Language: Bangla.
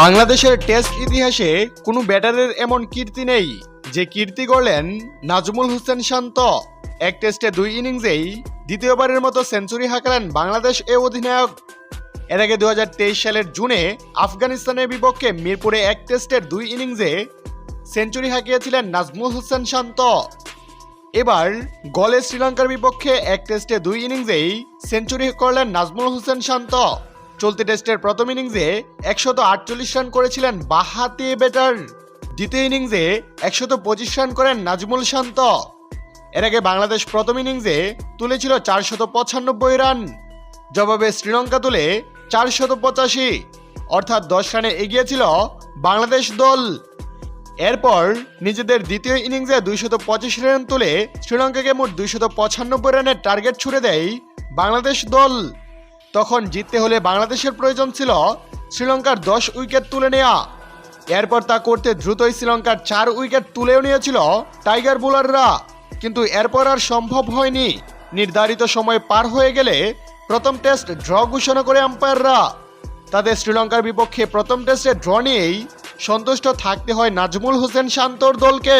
বাংলাদেশের টেস্ট ইতিহাসে কোনো ব্যাটারের এমন কীর্তি নেই যে কীর্তি করলেন নাজমুল হোসেন শান্ত। এক টেস্টে দুই ইনিংসেই দ্বিতীয়বারের মতো সেঞ্চুরি হাঁকালেন বাংলাদেশ এ অধিনায়ক। এর আগে দুই হাজার তেইশ সালের জুনে আফগানিস্তানের বিপক্ষে মিরপুরে এক টেস্টের দুই ইনিংসে সেঞ্চুরি হাঁকিয়েছিলেন নাজমুল হোসেন শান্ত। এবার গলে শ্রীলঙ্কার বিপক্ষে এক টেস্টে দুই ইনিংসেই সেঞ্চুরি করলেন নাজমুল হোসেন শান্ত। চলতি টেস্টের প্রথম ইনিংসে একশত আটচল্লিশ রান করেছিলেন বাহাতি ব্যাটার। দ্বিতীয় ইনিংসে একশত পঁচিশ রান করেন নাজমুল শান্ত। এর আগে বাংলাদেশ প্রথম ইনিংসে তুলেছিল চারশত পঁচানব্বই রান। জবাবে শ্রীলঙ্কা তুলে চারশত পঁচাশি। অর্থাৎ দশ রানে এগিয়েছিল বাংলাদেশ দল। এরপর নিজেদের দ্বিতীয় ইনিংসে দুইশত পঁচিশ রান তুলে শ্রীলঙ্কাকে মোট দুইশত পঁচানব্বই রানের টার্গেট ছুড়ে দেয় বাংলাদেশ দল। তখন জিততে হলে বাংলাদেশের প্রয়োজন ছিল শ্রীলঙ্কার দশ উইকেট তুলে নেওয়া এরপর তা করতে দ্রুতই শ্রীলঙ্কার চার উইকেট তুলেও নিয়েছিল টাইগার বোলাররা। কিন্তু এরপর আর সম্ভব হয়নি। নির্ধারিত সময় পার হয়ে গেলে প্রথম টেস্ট ড্র ঘোষণা করে আম্পায়াররা। তাদের শ্রীলঙ্কার বিপক্ষে প্রথম টেস্টে ড্র নিয়েই সন্তুষ্ট থাকতে হয় নাজমুল হোসেন শান্তর দলকে।